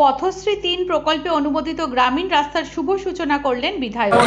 পথশ্রী তিন প্রকল্পে অনুমোদিত গ্রামীণ রাস্তার শুভ সূচনা করলেন বিধায়ক।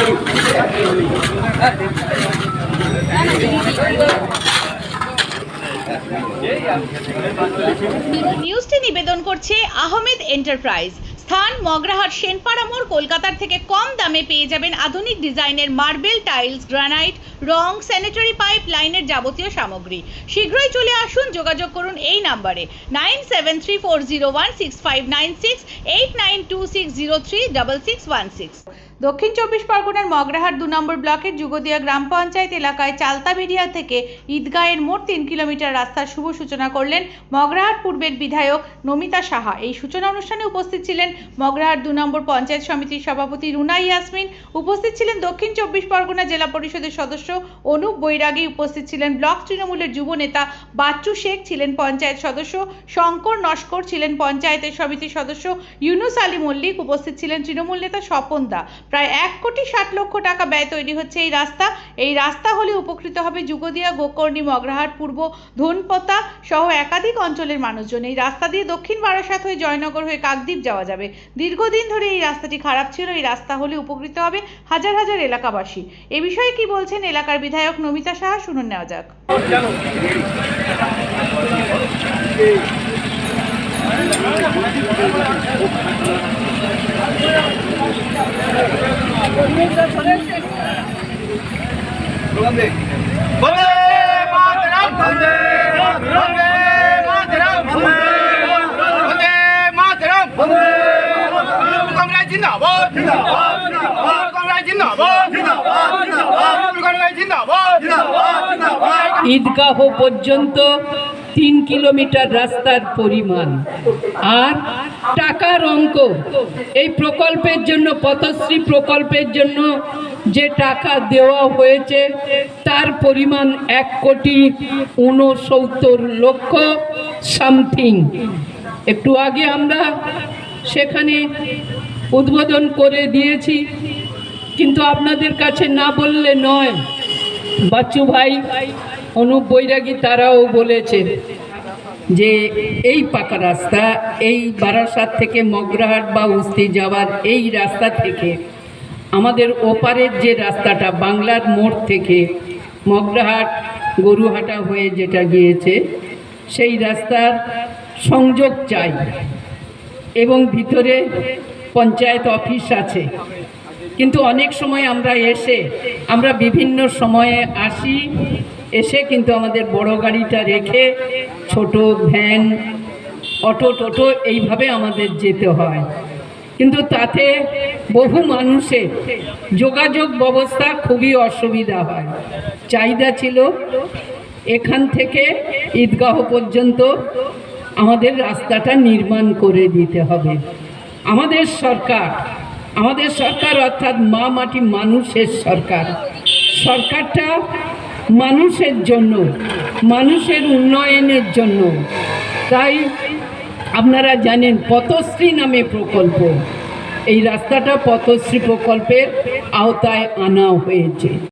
নিউজটি নিবেদন করছে আহমেদ এন্টারপ্রাইজ। স্থান, মগরাহাট সেনপাড়া মোড় কলকাতার থেকে কম দামে পেয়ে যাবেন আধুনিক ডিজাইনের মার্বেল টাইলস, গ্রানাইট, রং স্যানিটারি পাইপ লাইনের যাবতীয় সামগ্রী। শীঘ্রই চলে আসুন, যোগাযোগ করুন এই নাম্বারে। Nine seven three four zero one six five nine six, eight nine two six zero three double six one six. দক্ষিণ চব্বিশ পরগনার মগরাহাট দু নম্বর ব্লকের যুগদিয়া গ্রাম পঞ্চায়েত এলাকায় চালতা চালতাবেরিয়া থেকে ঈদগাহের মোট তিন কিলোমিটার রাস্তার শুভ সূচনা করলেন মগরাহাট পূর্বের বিধায়ক নমিতা সাহা। এই সূচনা অনুষ্ঠানে উপস্থিত ছিলেন মগরাহাট দু নম্বর পঞ্চায়েত সমিতির সভাপতি রুনা ইয়াসমিন উপস্থিত ছিলেন দক্ষিণ চব্বিশ পরগনা জেলা পরিষদের সদস্য অনুপ বৈরাগী উপস্থিত ছিলেন ব্লক তৃণমূলের যুব নেতা বাচ্চু শেখ ছিলেন পঞ্চায়েত সদস্য, শঙ্কর নস্কর ছিলেন পঞ্চায়েতের সমিতির সদস্য, ইউনুস আলী মল্লিক উপস্থিত ছিলেন তৃণমূল নেতা স্বপন দা। প্রায় এক কোটি ষাট লক্ষ টাকা ব্যয় তৈরি হচ্ছে এই রাস্তা। এই রাস্তা হলে উপকৃত হবে যুগদিয়া, গোকর্ণী, মগরাহাট, পূর্ব ধনপতা সহ একাধিক অঞ্চলের মানুষজন। এই রাস্তা দিয়ে দক্ষিণ বারাসাত হয়ে জয়নগর হয়ে কাকদ্বীপ যাওয়া যাবে। দীর্ঘদিন ধরে এই রাস্তাটি খারাপ ছিল, এই রাস্তা হলে উপকৃত হবে হাজার হাজার এলাকাবাসী। এ বিষয়ে কি বলছেন এলাকার বিধায়ক নমিতা সাহা, শুনুন নেওয়া যাক। বন্দে ঈদগাহ পর্যন্ত তিন কিলোমিটার রাস্তার পরিমাণ। আর টাকার অঙ্ক, এই প্রকল্পের জন্য, পথশ্রী প্রকল্পের জন্য যে টাকা দেওয়া হয়েছে, তার পরিমাণ এক কোটি ঊনসত্তর লক্ষ সামথিং। একটু আগে আমরা সেখানে উদ্বোধন করে দিয়েছি। কিন্তু আপনাদের কাছে না বললে নয়, বাচ্চু ভাই, অনুপ বৈরাগী তারাও বলেছে যে এই পাকা রাস্তা, এই বারাসাত থেকে মগরাহাট বা উস্তি যাওয়ার এই রাস্তা থেকে, আমাদের ওপারের যে রাস্তাটা, বাংলার মোড় থেকে মগরাহাট, গরুহাটা হয়ে যেটা গিয়েছে, সেই রাস্তার সংযোগ চাই। এবং ভিতরে পঞ্চায়েত অফিস আছে। কিন্তু অনেক সময় আমরা এসে, আমরা বিভিন্ন সময়ে আসি, এসে কিন্তু আমাদের বড় গাড়িটা রেখে ছোট ভ্যান, অটো টোটো এইভাবে আমাদের যেতে হয়। কিন্তু তাতে বহু মানুষের যোগাযোগ ব্যবস্থা খুবই অসুবিধা হয়। চাহিদা ছিল, এখান থেকে ঈদগাহ পর্যন্ত আমাদের রাস্তাটা নির্মাণ করে দিতে হবে। আমাদের সরকার আমাদের সরকার অর্থাৎ মা মাটি মানুষের সরকার। সরকারটা মানুষের জন্য, মানুষের উন্নয়নের জন্য। তাই আপনারা জানেন পথশ্রী নামে প্রকল্প। এই রাস্তাটা পথশ্রী প্রকল্পের আওতায় আনা হয়েছে।